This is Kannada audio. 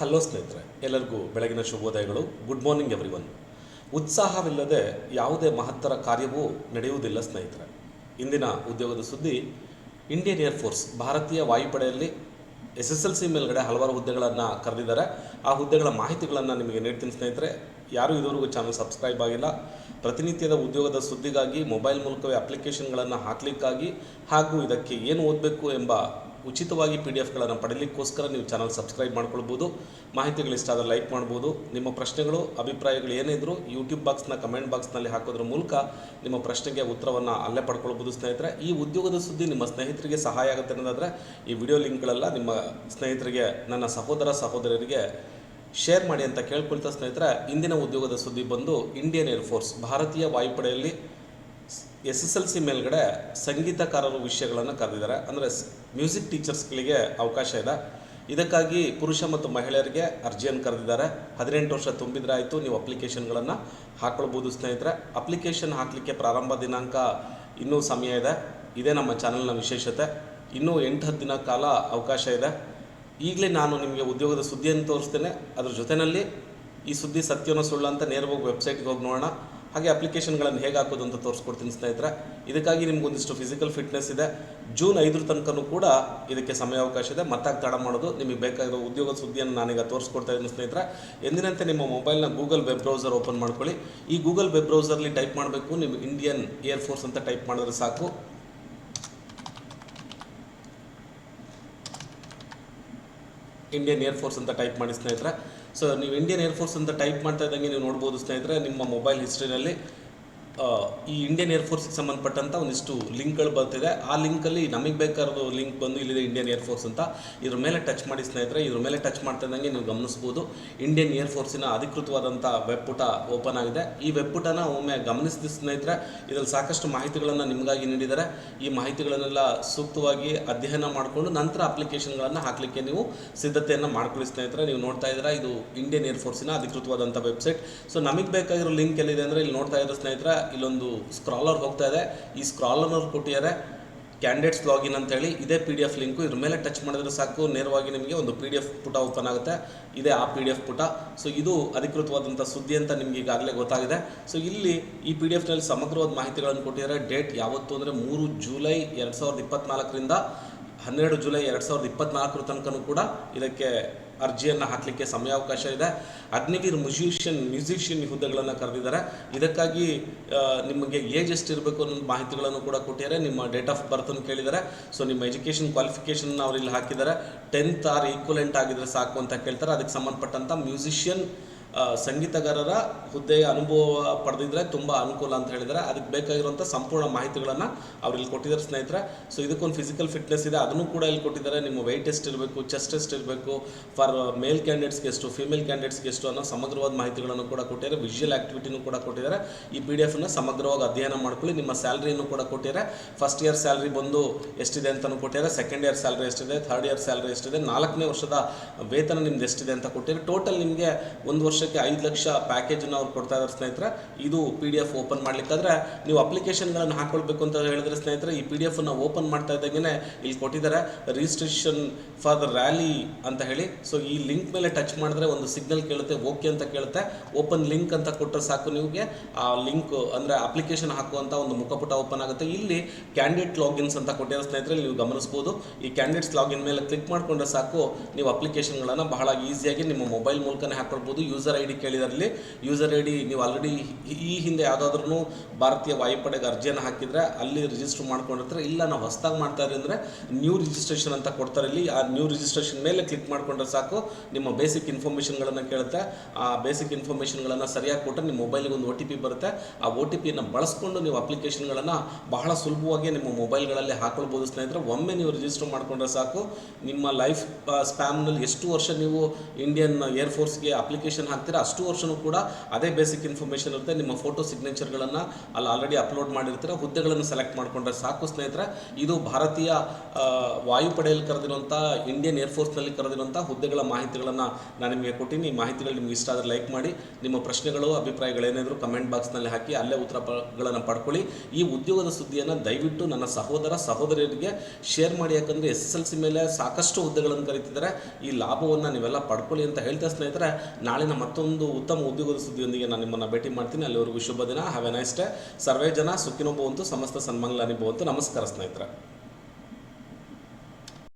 ಹಲೋ ಸ್ನೇಹಿತರೆ, ಎಲ್ಲರಿಗೂ ಬೆಳಗಿನ ಶುಭೋದಯಗಳು. ಗುಡ್ ಮಾರ್ನಿಂಗ್ ಎವ್ರಿ ಒನ್ ಉತ್ಸಾಹವಿಲ್ಲದೆ ಯಾವುದೇ ಮಹತ್ತರ ಕಾರ್ಯವೂ ನಡೆಯುವುದಿಲ್ಲ ಸ್ನೇಹಿತರೆ. ಇಂದಿನ ಉದ್ಯೋಗದ ಸುದ್ದಿ ಇಂಡಿಯನ್ ಏರ್ಫೋರ್ಸ್ ಭಾರತೀಯ ವಾಯುಪಡೆಯಲ್ಲಿ ಎಸ್ ಎಸ್ ಎಲ್ ಸಿ ಮೇಲ್ಗಡೆ ಹಲವಾರು ಹುದ್ದೆಗಳನ್ನು ಕರೆದಿದ್ದಾರೆ. ಆ ಹುದ್ದೆಗಳ ಮಾಹಿತಿಗಳನ್ನು ನಿಮಗೆ ನೀಡ್ತೀನಿ ಸ್ನೇಹಿತರೆ. ಯಾರೂ ಇದುವರೆಗೂ ಚಾನಲ್ ಸಬ್ಸ್ಕ್ರೈಬ್ ಆಗಿಲ್ಲ. ಪ್ರತಿನಿತ್ಯದ ಉದ್ಯೋಗದ ಸುದ್ದಿಗಾಗಿ ಮೊಬೈಲ್ ಮೂಲಕವೇ ಅಪ್ಲಿಕೇಶನ್ಗಳನ್ನು ಹಾಕಲಿಕ್ಕಾಗಿ ಹಾಗೂ ಇದಕ್ಕೆ ಏನು ಓದಬೇಕು ಎಂಬ ಉಚಿತವಾಗಿ ಪಿ ಡಿ ಎಫ್ಗಳನ್ನು ಪಡೀಲಿಕ್ಕೋಸ್ಕರ ನೀವು ಚಾನಲ್ ಸಬ್ಸ್ಕ್ರೈಬ್ ಮಾಡ್ಕೊಳ್ಬೋದು. ಮಾಹಿತಿಗಳು ಇಷ್ಟ ಆದರೆ ಲೈಕ್ ಮಾಡ್ಬೋದು. ನಿಮ್ಮ ಪ್ರಶ್ನೆಗಳು, ಅಭಿಪ್ರಾಯಗಳು ಏನೇ ಇದ್ದರೂ ಯೂಟ್ಯೂಬ್ ಬಾಕ್ಸ್ನ ಕಮೆಂಟ್ ಬಾಕ್ಸ್ನಲ್ಲಿ ಹಾಕೋದ್ರ ಮೂಲಕ ನಿಮ್ಮ ಪ್ರಶ್ನೆಗೆ ಉತ್ತರವನ್ನು ಅಲ್ಲೇ ಪಡ್ಕೊಳ್ಬೋದು ಸ್ನೇಹಿತರೆ. ಈ ಉದ್ಯೋಗದ ಸುದ್ದಿ ನಿಮ್ಮ ಸ್ನೇಹಿತರಿಗೆ ಸಹಾಯ ಆಗುತ್ತೆ ಅನ್ನೋದಾದರೆ ಈ ವಿಡಿಯೋ ಲಿಂಕ್ಗಳೆಲ್ಲ ನಿಮ್ಮ ಸ್ನೇಹಿತರಿಗೆ, ನನ್ನ ಸಹೋದರ ಸಹೋದರರಿಗೆ ಶೇರ್ ಮಾಡಿ ಅಂತ ಕೇಳ್ಕೊಳ್ತಾ ಸ್ನೇಹಿತರೆ, ಇಂದಿನ ಉದ್ಯೋಗದ ಸುದ್ದಿ ಬಂದು ಇಂಡಿಯನ್ ಏರ್ಫೋರ್ಸ್ ಭಾರತೀಯ ವಾಯುಪಡೆಯಲ್ಲಿ ಎಸ್ ಎಸ್ ಎಲ್ ಸಿ ಮೇಲ್ಗಡೆ ಸಂಗೀತಕಾರರು ವಿಷಯಗಳನ್ನು ಕರೆದಿದ್ದಾರೆ. ಅಂದರೆ ಮ್ಯೂಸಿಕ್ ಟೀಚರ್ಸ್ಗಳಿಗೆ ಅವಕಾಶ ಇದೆ. ಇದಕ್ಕಾಗಿ ಪುರುಷ ಮತ್ತು ಮಹಿಳೆಯರಿಗೆ ಅರ್ಜಿಯನ್ನು ಕರೆದಿದ್ದಾರೆ. ಹದಿನೆಂಟು ವರ್ಷ ತುಂಬಿದ್ರೆ ಆಯಿತು ನೀವು ಅಪ್ಲಿಕೇಶನ್ಗಳನ್ನು ಹಾಕ್ಕೊಳ್ಬೋದು ಸ್ನೇಹಿತರೆ. ಅಪ್ಲಿಕೇಶನ್ ಹಾಕಲಿಕ್ಕೆ ಪ್ರಾರಂಭ ದಿನಾಂಕ ಇನ್ನೂ ಸಮಯ ಇದೆ. ಇದೇ ನಮ್ಮ ಚಾನಲ್ನ ವಿಶೇಷತೆ. ಇನ್ನೂ ಎಂಟು ಹತ್ತು ದಿನ ಕಾಲ ಅವಕಾಶ ಇದೆ. ಈಗಲೇ ನಾನು ನಿಮಗೆ ಉದ್ಯೋಗದ ಸುದ್ದಿಯನ್ನು ತೋರಿಸ್ತೇನೆ. ಅದ್ರ ಜೊತೆಯಲ್ಲಿ ಈ ಸುದ್ದಿ ಸತ್ಯನ ಸುಳ್ಳು ಅಂತ ನೇರವಾಗಿ ವೆಬ್ಸೈಟ್ಗೆ ಹೋಗಿ ನೋಡೋಣ. ಹಾಗೆ ಅಪ್ಲಿಕೇಶನ್ಗಳನ್ನು ಹೇಗೆ ಹಾಕೋದು ಅಂತ ತೋರಿಸ್ಕೊಡ್ತೀನಿ ಸ್ನೇಹಿತರೆ. ಇದಕ್ಕಾಗಿ ನಿಮ್ಗೆ ಒಂದಿಷ್ಟು ಫಿಸಿಕಲ್ ಫಿಟ್ನೆಸ್ ಇದೆ. ಜೂನ್ ಐದರ ತನಕನೂ ಕೂಡ ಇದಕ್ಕೆ ಸಮಯಾವಕಾಶ ಇದೆ. ಮತ್ತಾಗಿ ತಡ ಮಾಡೋದು ನಿಮಗೆ ಬೇಕಾಗಿರೋ ಉದ್ಯೋಗ ಸುದ್ದಿಯನ್ನು ನಾನೀಗ ತೋರಿಸ್ಕೊಡ್ತಾ ಇದ್ದೀನಿ ಸ್ನೇಹಿತರೆ. ಎಂದಿನಂತೆ ನಿಮ್ಮ ಮೊಬೈಲ್ನ ಗೂಗಲ್ ವೆಬ್ ಬ್ರೌಸರ್ ಓಪನ್ ಮಾಡ್ಕೊಳ್ಳಿ. ಈ ಗೂಗಲ್ ವೆಬ್ ಬ್ರೌಸರ್ಲಿ ಟೈಪ್ ಮಾಡಬೇಕು. ನಿಮ್ಮ ಇಂಡಿಯನ್ ಏರ್ಫೋರ್ಸ್ ಅಂತ ಟೈಪ್ ಮಾಡಿದ್ರೆ ಸಾಕು. ಇಂಡಿಯನ್ ಏರ್ಫೋರ್ಸ್ ಅಂತ ಟೈಪ್ ಮಾಡಿ ಸ್ನೇಹಿತರೆ. ಸೊ ನೀವು ಇಂಡಿಯನ್ ಏರ್ಫೋರ್ಸ್ ಅಂತ ಟೈಪ್ ಮಾಡ್ತಾ ಇದ್ದಂಗೆ ನೀವು ನೋಡ್ಬೋದು ಸ್ನೇಹಿತರೆ ನಿಮ್ಮ ಮೊಬೈಲ್ ಹಿಸ್ಟ್ರಿನಲ್ಲಿ ಈ ಇಂಡಿಯನ್ ಏರ್ಫೋರ್ಸ್ಗೆ ಸಂಬಂಧಪಟ್ಟಂಥ ಒಂದಿಷ್ಟು ಲಿಂಕ್ಗಳು ಬರ್ತಿದೆ. ಆ ಲಿಂಕಲ್ಲಿ ನಮಗೆ ಬೇಕಾದ ಲಿಂಕ್ ಬಂದು ಇಲ್ಲಿದೆ ಇಂಡಿಯನ್ ಏರ್ಫೋರ್ಸ್ ಅಂತ. ಇದ್ರ ಮೇಲೆ ಟಚ್ ಮಾಡಿ ಸ್ನೇಹಿತರೆ, ಇದ್ರ ಮೇಲೆ ಟಚ್ ಮಾಡ್ತಾ ಇದ್ದಂಗೆ ನೀವು ಗಮನಿಸ್ಬೋದು. ಇಂಡಿಯನ್ ಏರ್ಫೋರ್ಸಿನ ಅಧಿಕೃತವಾದಂಥ ವೆಬ್ ಪುಟ ಓಪನ್ ಆಗಿದೆ. ಈ ವೆಬ್ ಪುಟನ ಒಮ್ಮೆ ಗಮನಿಸಿದ ಸ್ನೇಹಿತರೆ, ಇದರಲ್ಲಿ ಸಾಕಷ್ಟು ಮಾಹಿತಿಗಳನ್ನು ನಿಮಗಾಗಿ ನೀಡಿದ್ದಾರೆ. ಈ ಮಾಹಿತಿಗಳನ್ನೆಲ್ಲ ಸೂಕ್ತವಾಗಿ ಅಧ್ಯಯನ ಮಾಡಿಕೊಂಡು ನಂತರ ಅಪ್ಲಿಕೇಶನ್ಗಳನ್ನು ಹಾಕಲಿಕ್ಕೆ ನೀವು ಸಿದ್ಧತೆಯನ್ನು ಮಾಡ್ಕೊಳ್ಳಿ ಸ್ನೇಹಿತರೆ. ನೀವು ನೋಡ್ತಾ ಇದ್ದೀರಾ, ಇದು ಇಂಡಿಯನ್ ಏರ್ಫೋರ್ಸಿನ ಅಧಿಕೃತವಾದಂಥ ವೆಬ್ಸೈಟ್. ಸೊ, ನಮಗೆ ಬೇಕಾಗಿರೋ ಲಿಂಕ್ ಎಲ್ಲಿದೆ ಅಂದರೆ ಇಲ್ಲಿ ನೋಡ್ತಾ ಇರೋ ಸ್ನೇಹಿತರೆ ಇಲ್ಲೊಂದು ಸ್ಕ್ರಾಲರ್ ಹೋಗ್ತಾ ಇದೆ. ಈ ಸ್ಕ್ರಾಲರ್ ಕೊಟ್ಟಿದ್ದಾರೆ ಕ್ಯಾಂಡಿಡೇಟ್ಸ್ ಲಾಗಿನ್ ಅಂತ ಹೇಳಿ ಇದೇ ಪಿ ಡಿ ಎಫ್ ಲಿಂಕು ಇದ್ರ ಮೇಲೆ ಟಚ್ ಮಾಡಿದ್ರೆ ಸಾಕು. ನೇರವಾಗಿ ನಿಮಗೆ ಒಂದು ಪಿ ಡಿ ಎಫ್ ಪುಟ ಓಪನ್ ಆಗುತ್ತೆ. ಇದೇ ಆ ಪಿ ಡಿ ಎಫ್ ಪುಟ. ಸೊ ಇದು ಅಧಿಕೃತವಾದಂಥ ಸುದ್ದಿ ಅಂತ ನಿಮ್ಗೆ ಈಗಾಗಲೇ ಗೊತ್ತಾಗಿದೆ. ಸೊ ಇಲ್ಲಿ ಈ ಪಿ ಡಿ ಎಫ್ನಲ್ಲಿ ಸಮಗ್ರವಾದ ಮಾಹಿತಿಗಳನ್ನು ಕೊಟ್ಟಿದ್ದಾರೆ. ಡೇಟ್ ಯಾವತ್ತು ಅಂದರೆ ಮೂರು ಜುಲೈ ಎರಡು ಸಾವಿರದ ಇಪ್ಪತ್ನಾಲ್ಕರಿಂದ ಹನ್ನೆರಡು ಜುಲೈ ಎರಡು ಸಾವಿರದ ಇಪ್ಪತ್ನಾಲ್ಕರ ತನಕನೂ ಕೂಡ ಇದಕ್ಕೆ ಅರ್ಜಿಯನ್ನು ಹಾಕಲಿಕ್ಕೆ ಸಮಯಾವಕಾಶ ಇದೆ. ಅಗ್ನಿವೀರ್ ಮ್ಯೂಸಿಷಿಯನ್ ಮ್ಯೂಸಿಷಿಯನ್ ಹುದ್ದೆಗಳನ್ನು ಕರೆದಿದ್ದಾರೆ. ಇದಕ್ಕಾಗಿ ನಿಮಗೆ ಏಜ್ ಎಷ್ಟಿರಬೇಕು ಅನ್ನೋ ಮಾಹಿತಿಗಳನ್ನು ಕೂಡ ಕೊಟ್ಟಿದ್ದಾರೆ. ನಿಮ್ಮ ಡೇಟ್ ಆಫ್ ಬರ್ತನ್ನು ಕೇಳಿದ್ದಾರೆ. ಸೊ, ನಿಮ್ಮ ಎಜುಕೇಷನ್ ಕ್ವಾಲಿಫಿಕೇಷನ್ ಇಲ್ಲಿ ಹಾಕಿದ್ದಾರೆ. ಟೆಂತ್ ಆರ್ ಈಕ್ವಲೆಂಟ್ ಆಗಿದ್ರೆ ಸಾಕು ಅಂತ ಕೇಳ್ತಾರೆ. ಅದಕ್ಕೆ ಸಂಬಂಧಪಟ್ಟಂಥ ಮ್ಯೂಸಿಷಿಯನ್ ಸಂಗೀತಗಾರರ ಹುದ್ದೆಯ ಅನುಭವ ಪಡೆದಿದ್ರೆ ತುಂಬ ಅನುಕೂಲ ಅಂತ ಹೇಳಿದ್ದಾರೆ. ಅದಕ್ಕೆ ಬೇಕಾಗಿರುವಂಥ ಸಂಪೂರ್ಣ ಮಾಹಿತಿಗಳನ್ನು ಇಲ್ಲಿ ಕೊಟ್ಟಿದ್ದಾರೆ ಸ್ನೇಹಿತರೆ. ಸೊ ಇದಕ್ಕೊಂದು ಫಿಸಿಕಲ್ ಫಿಟ್ನೆಸ್ ಇದೆ. ಅದನ್ನು ಕೂಡ ಇಲ್ಲಿ ಕೊಟ್ಟಿದ್ದಾರೆ. ನಿಮ್ಮ ವೆಯ್ಟ್ ಎಷ್ಟು ಇರಬೇಕು ಚೆಸ್ಟ್ ಎಷ್ಟು ಇರಬೇಕು ಫಾರ್ ಮೇಲ್ ಕ್ಯಾಂಡಿಡೇಟ್ಸ್ಗೆ ಎಷ್ಟು ಫಿಮೇಲ್ ಕ್ಯಾಂಡಿಡೇಟ್ಸ್ಗೆ ಎಷ್ಟು ಅನ್ನೋ ಸಮಗ್ರವಾದ ಮಾಹಿತಿಗಳನ್ನು ಕೂಡ ಕೊಟ್ಟಿದ್ದಾರೆ. ವಿಜುವಲ್ ಆಕ್ಟಿವಿಟಿನೂ ಕೂಡ ಕೊಟ್ಟಿದ್ದಾರೆ. ಈ ಪಿ ಡಿ ಎಫ್ನ ಸಮಗ್ರವಾಗಿ ಅಧ್ಯಯನ ಮಾಡ್ಕೊಳ್ಳಿ. ನಿಮ್ಮ ಸ್ಯಾಲ್ರಿಯನ್ನು ಕೂಡ ಕೊಟ್ಟಿದ್ದಾರೆ. ಫಸ್ಟ್ ಇಯರ್ ಸ್ಯಾಲ್ರಿ ಬಂದು ಎಷ್ಟಿದೆ ಅಂತಲೂ ಕೊಟ್ಟಿದ್ದಾರೆ. ಸೆಕೆಂಡ್ ಇಯರ್ ಸ್ಯಾಲ್ರಿ ಎಷ್ಟಿದೆ? ಥರ್ಡ್ ಇಯರ್ ಸ್ಯಾಲ್ರಿ ಎಷ್ಟಿದೆ? ನಾಲ್ಕನೇ ವರ್ಷದ ವೇತನ ನಿಮ್ದು ಎಷ್ಟಿದೆ ಅಂತ ಕೊಟ್ಟಿದ್ದಾರೆ. ಟೋಟಲ್ ನಿಮಗೆ ಒಂದು ವರ್ಷಕ್ಕೆ ಐದು ಲಕ್ಷ ಪ್ಯಾಕೇಜನ್ನು ಅವ್ರು ಕೊಡ್ತಾ ಇದ್ದಾರೆ ಸ್ನೇಹಿತರೆ. ಇದು ಪಿ ಡಿ ಎಫ್ ಓಪನ್ ಮಾಡಲಿಕ್ಕಾದ್ರೆ ನೀವು ಅಪ್ಲಿಕೇಶನ್ಗಳನ್ನು ಹಾಕೊಳ್ಬೇಕು ಅಂತ ಹೇಳಿದ್ರೆ ಸ್ನೇಹಿತರೆ, ಈ ಪಿ ಡಿ ಎಫನ್ನು ಓಪನ್ ಮಾಡ್ತಾ ಇದ್ದಂಗೆ ಇಲ್ಲಿ ಕೊಟ್ಟಿದ್ದಾರೆ. ರಿಜಿಸ್ಟ್ರೇಷನ್ ಫಾರ್ ರ್ಯಾಲಿ ಅಂತ ಹೇಳಿ. ಸೊ ಈ ಲಿಂಕ್ ಮೇಲೆ ಟಚ್ ಮಾಡಿದ್ರೆ ಒಂದು ಸಿಗ್ನಲ್ ಕೇಳುತ್ತೆ ಓಕೆ ಅಂತ ಕೇಳುತ್ತೆ. ಓಪನ್ ಲಿಂಕ್ ಅಂತ ಕೊಟ್ಟರೆ ಸಾಕು ನಿಮಗೆ. ಆ ಲಿಂಕ್ ಅಂದರೆ ಅಪ್ಲಿಕೇಶನ್ ಹಾಕುವಂಥ ಒಂದು ಮುಖಪುಟ ಓಪನ್ ಆಗುತ್ತೆ. ಇಲ್ಲಿ ಕ್ಯಾಂಡಿಡೇಟ್ ಲಾಗಿನ್ಸ್ ಅಂತ ಕೊಟ್ಟಿರೋ ಸ್ನೇಹಿತರೆ, ನೀವು ಗಮನಿಸ್ಬೋದು. ಈ ಕ್ಯಾಂಡಿಡೇಟ್ಸ್ ಲಾಗಿನ್ ಮೇಲೆ ಕ್ಲಿಕ್ ಮಾಡಿಕೊಂಡ್ರೆ ಸಾಕು. ನೀವು ಅಪ್ಲಿಕೇಶನ್ಗಳನ್ನು ಬಹಳ ಈಸಿಯಾಗಿ ನಿಮ್ಮ ಮೊಬೈಲ್ ಮೂಲಕನೇ ಹಾಕೊಳ್ಬೋದು. ಯೂಸರ್ ಐ ಡಿ ಕೇಳಿದಲ್ಲಿ ಯೂಸರ್ ಐ ಡಿ ನೀವು ಆಲ್ರೆಡಿ ಈ ಹಿಂದೆ ಯಾವುದಾದ್ರೂ ಭಾರತೀಯ ವಾಯುಪಡೆಗೆ ಅರ್ಜಿಯನ್ನು ಹಾಕಿದರೆ ಅಲ್ಲಿ ರಿಜಿಸ್ಟರ್ ಮಾಡ್ಕೊಂಡಿರ್ತಾರೆ. ಇಲ್ಲ, ನಾವು ಹೊಸದಾಗಿ ಮಾಡ್ತಾ ಇದ್ದೀವಿ ಅಂದರೆ ನ್ಯೂ ರಿಜಿಸ್ಟ್ರೇಷನ್ ಅಂತ ಕೊಡ್ತಾರೆ ಇಲ್ಲಿ. ಆ ನ್ಯೂ ರಿಜಿಸ್ಟ್ರೇಷನ್ ಮೇಲೆ ಕ್ಲಿಕ್ ಮಾಡಿಕೊಂಡ್ರೆ ಸಾಕು. ನಿಮ್ಮ ಬೇಸಿಕ್ ಇನ್ಫಾರ್ಮೇಷನ್ಗಳನ್ನು ಕೇಳುತ್ತೆ. ಆ ಬೇಸಿಕ್ ಇನ್ಫಾರ್ಮೇಷನ್ಗಳನ್ನು ಸರಿಯಾಗಿ ಕೊಟ್ಟರೆ ನಿಮ್ಮ ಮೊಬೈಲ್ಗೆ ಒಂದು ಒ ಟಿ ಪಿ ಬರುತ್ತೆ. ಆ ಒ ಟಿ ಪಿಯನ್ನು ಬಳಸ್ಕೊಂಡು ನೀವು ಅಪ್ಲಿಕೇಶನ್ಗಳನ್ನು ಬಹಳ ಸುಲಭವಾಗಿ ನಿಮ್ಮ ಮೊಬೈಲ್ಗಳಲ್ಲಿ ಹಾಕೊಳ್ಬೋದು ಸ್ನೇಹಿತರೆ. ಒಮ್ಮೆ ನೀವು ರಿಜಿಸ್ಟರ್ ಮಾಡಿಕೊಂಡ್ರೆ ಸಾಕು. ನಿಮ್ಮ ಲೈಫ್ ಸ್ಪ್ಯಾಮ್ನಲ್ಲಿ ಎಷ್ಟು ವರ್ಷ ನೀವು ಇಂಡಿಯನ್ ಏರ್ಫೋರ್ಸ್ಗೆ ಅಪ್ಲಿಕೇಶನ್ ಹಾಕಿ ಹಾಕ್ತೀರಾ ಅಷ್ಟು ವರ್ಷವೂ ಕೂಡ ಅದೇ ಬೇಸಿಕ್ ಇನ್ಫಾರ್ಮೇಷನ್ ಇರುತ್ತೆ. ನಿಮ್ಮ ಫೋಟೋ ಸಿಗ್ನೇಚರ್ಗಳನ್ನು ಅಲ್ಲಿ ಆಲ್ರೆಡಿ ಅಪ್ಲೋಡ್ ಮಾಡಿರ್ತೀರ? ಹುದ್ದೆಗಳನ್ನು ಸೆಲೆಕ್ಟ್ ಮಾಡಿಕೊಂಡ್ರೆ ಸಾಕು ಸ್ನೇಹಿತರೆ. ಇದು ಭಾರತೀಯ ವಾಯುಪಡೆಯಲ್ಲಿ ಕರೆದಿರುವಂಥ ಇಂಡಿಯನ್ ಏರ್ಫೋರ್ಸ್ನಲ್ಲಿ ಕರೆದಿರುವಂಥ ಹುದ್ದೆಗಳ ಮಾಹಿತಿಗಳನ್ನು ನಾನು ನಿಮಗೆ ಕೊಟ್ಟಿನಿ. ಈ ಮಾಹಿತಿಗಳು ನಿಮ್ಗೆ ಇಷ್ಟ ಆದರೆ ಲೈಕ್ ಮಾಡಿ. ನಿಮ್ಮ ಪ್ರಶ್ನೆಗಳು, ಅಭಿಪ್ರಾಯಗಳೇನಾದರೂ ಕಮೆಂಟ್ ಬಾಕ್ಸ್ನಲ್ಲಿ ಹಾಕಿ, ಅಲ್ಲೇ ಉತ್ತರಗಳನ್ನು ಪಡ್ಕೊಳ್ಳಿ. ಈ ಉದ್ಯೋಗದ ಸುದ್ದಿಯನ್ನು ದಯವಿಟ್ಟು ನನ್ನ ಸಹೋದರ, ಸಹೋದರಿಯರಿಗೆ ಶೇರ್ ಮಾಡಿ. ಯಾಕಂದರೆ ಎಸ್ ಎಸ್ ಎಲ್ ಸಿ ಮೇಲೆ ಸಾಕಷ್ಟು ಹುದ್ದೆಗಳನ್ನು ಕರೀತಿದ್ದಾರೆ. ಈ ಲಾಭವನ್ನು ನೀವೆಲ್ಲ ಪಡ್ಕೊಳ್ಳಿ ಅಂತ ಹೇಳ್ತಾ ಸ್ನೇಹಿತರೆ. ನಾಳಿನ ಮತ್ತೊಂದು ಉತ್ತಮ ಉದ್ಯೋಗದ ಸುದ್ದಿಯೊಂದಿಗೆ ನಾನು ನಿಮ್ಮನ್ನು ಭೇಟಿ ಮಾಡ್ತೀನಿ. ಅಲ್ಲಿವರೆಗೂ ಶುಭ ದಿನ. ಹ್ಯಾವ್ ಎ ನೈಸ್ ಡೇ ಸರ್ವೇ ಜನ ಸುಖಿನೋ ಭವಂತು ಸಮಸ್ತ ಸನ್ಮಂಗಲ ಅನುಭವಂತು ನಮಸ್ಕಾರ ಸ್ನೇಹಿತರೆ.